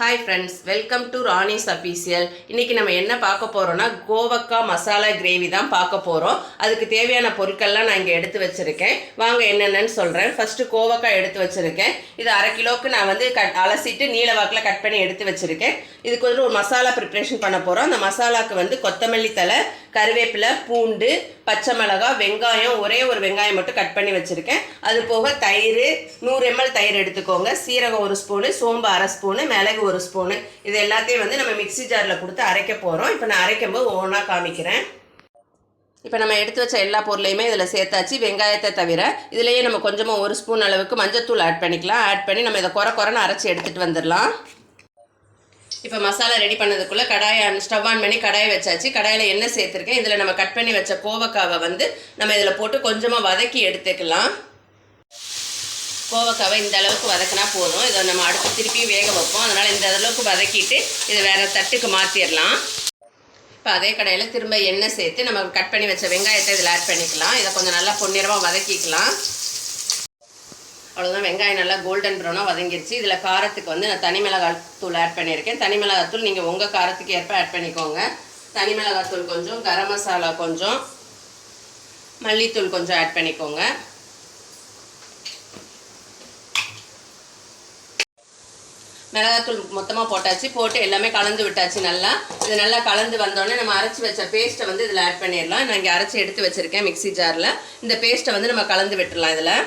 Hi friends welcome to Rani's official இன்றைக்கி நம்ம என்ன பார்க்க போகிறோன்னா கோவக்காய் மசாலா கிரேவி தான் பார்க்க போகிறோம் அதுக்கு தேவையான பொருட்கள்லாம் நான் இங்கே எடுத்து வச்சுருக்கேன். வாங்க என்னென்னு சொல்கிறேன் ஃபஸ்ட்டு கோவக்காய் எடுத்து வச்சுருக்கேன். இது அரை கிலோவுக்கு நான் வந்து கட் அலசிட்டு நீல வாக்கில் கட் பண்ணி எடுத்து வச்சுருக்கேன். இதுக்கு வந்து ஒரு மசாலா ப்ரிப்ரேஷன் பண்ண போகிறோம் அந்த மசாலாக்கு வந்து கொத்தமல்லி தலை கருவேப்பிலை பூண்டு பச்சை மிளகாய் வெங்காயம் ஒரே ஒரு வெங்காயம் மட்டும் கட் பண்ணி வச்சுருக்கேன். அது போக தயிர் நூறு எம்எல் தயிர் எடுத்துக்கோங்க. சீரகம் ஒரு ஸ்பூனு சோம்பு அரை ஸ்பூனு மிளகு ஒரு ஸ்பூனு இது எல்லாத்தையும் வந்து நம்ம மிக்ஸி ஜாரில் கொடுத்து அரைக்க போகிறோம் இப்போ நான் அரைக்கும் போது ஒவ்வொன்றா காமிக்கிறேன். இப்போ நம்ம எடுத்து வச்ச எல்லா பொருளையுமே இதில் சேர்த்தாச்சு. வெங்காயத்தை தவிர இதுலேயே நம்ம கொஞ்சமாக ஒரு ஸ்பூன் அளவுக்கு மஞ்சத்தூள் ஆட் பண்ணிக்கலாம். ஆட் பண்ணி நம்ம இதை குறை குறைன்னு அரைச்சி எடுத்துகிட்டு வந்துடலாம். இப்போ மசாலா ரெடி பண்ணதுக்குள்ளே கடாயை ஸ்டவ் ஆன் பண்ணி கடாயை வச்சாச்சு. கடாயில் எண்ணெய் சேர்த்துருக்கேன். இதில் நம்ம கட் பண்ணி வச்ச கோவக்காவை வந்து நம்ம இதில் போட்டு கொஞ்சமாக வதக்கி எடுத்துக்கலாம். கோவக்காவை இந்த அளவுக்கு வதக்கினா போதும். இதை நம்ம அடுத்து திருப்பியும் வேக வைப்போம். அதனால் இந்த அளவுக்கு வதக்கிட்டு இதை வேறு தட்டுக்கு மாற்றிடலாம் இப்போ அதே கடையில் திரும்ப எண்ணெய் சேர்த்து நம்ம கட் பண்ணி வச்ச வெங்காயத்தை இதில் ஆட் பண்ணிக்கலாம். இதை கொஞ்சம் நல்லா பொன்னிறமாக வதக்கிக்கலாம். அவ்வளோதான் வெங்காயம் நல்லா கோல்டன் ப்ரௌனாக வதங்கிருச்சு. இதில் காரத்துக்கு வந்து நான் தனி மிளகாய் தூள் ஆட் பண்ணியிருக்கேன். தனி மிளகாய் தூள் நீங்கள் உங்கள் காரத்துக்கு ஏற்ப ஆட் பண்ணிக்கோங்க. தனி மிளகாய் தூள் கொஞ்சம் கரம் மசாலா கொஞ்சம் மல்லித்தூள் கொஞ்சம் ஆட் பண்ணிக்கோங்க. மிளகாத்தூள் மொத்தமாக போட்டாச்சு. போட்டு எல்லாமே கலந்து விட்டாச்சு நல்லா. இது நல்லா கலந்து வந்தோடனே நம்ம அரைச்சி வச்ச பேஸ்ட்டை வந்து இதில் ஆட் பண்ணிடலாம். நான் இங்கே அரைச்சி எடுத்து வச்சுருக்கேன் மிக்ஸி ஜாரில் இந்த பேஸ்ட்டை வந்து நம்ம கலந்து விட்டுடலாம் இதில்.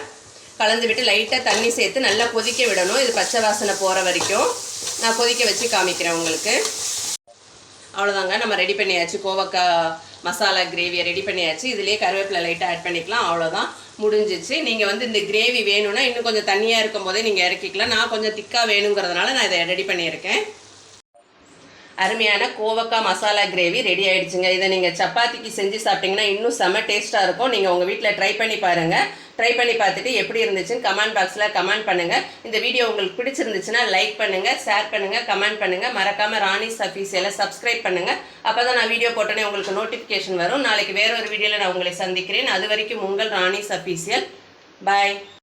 கலந்து விட்டு லைட்டாக தண்ணி சேர்த்து நல்லா கொதிக்க விடணும். இது பச்சை வாசனை போகிற வரைக்கும். நான் கொதிக்க வச்சு காமிக்கிறேன் உங்களுக்கு. அவ்வளோதாங்க நம்ம ரெடி பண்ணியாச்சு. கோவக்காய் மசாலா கிரேவியை ரெடி பண்ணியாச்சு. இதுலேயே கருவேப்பிலை லைட்டாக ஆட் பண்ணிக்கலாம். அவ்வளோதான் முடிஞ்சிச்சு. நீங்கள் வந்து இந்த கிரேவி வேணும்னா இன்னும் கொஞ்சம் தண்ணியாக இருக்கும் போதே நீங்கள் இறக்கிக்கலாம். நான் கொஞ்சம் திக்காக வேணுங்கிறதுனால நான் இதை ரெடி பண்ணியிருக்கேன். அருமையான கோவக்காய் மசாலா கிரேவி ரெடி ஆயிடுச்சுங்க. இதை நீங்கள் சப்பாத்திக்கு செஞ்சு சாப்பிட்டீங்கன்னா இன்னும் செம்ம டேஸ்ட்டாக இருக்கும். நீங்கள் உங்கள் வீட்டில் ட்ரை பண்ணி பாருங்கள் ட்ரை பண்ணி பார்த்துட்டு எப்படி இருந்துச்சுன்னு கமெண்ட் பாக்ஸில் கமெண்ட் பண்ணுங்கள் இந்த வீடியோ உங்களுக்கு பிடிச்சிருந்துச்சுன்னா லைக் பண்ணுங்கள் ஷேர் பண்ணுங்கள் கமெண்ட் பண்ணுங்கள் மறக்காமல் ராணிஸ் அஃபீஷியலை சப்ஸ்கிரைப் பண்ணுங்கள் அப்போ தான் நான் வீடியோ போட்டோன்னே உங்களுக்கு நோட்டிஃபிகேஷன் வரும். நாளைக்கு வேற ஒரு வீடியோவில் நான் உங்களை சந்திக்கிறேன். அது வரைக்கும் உங்கள் ராணிஸ் அஃபீஷியல் பாய்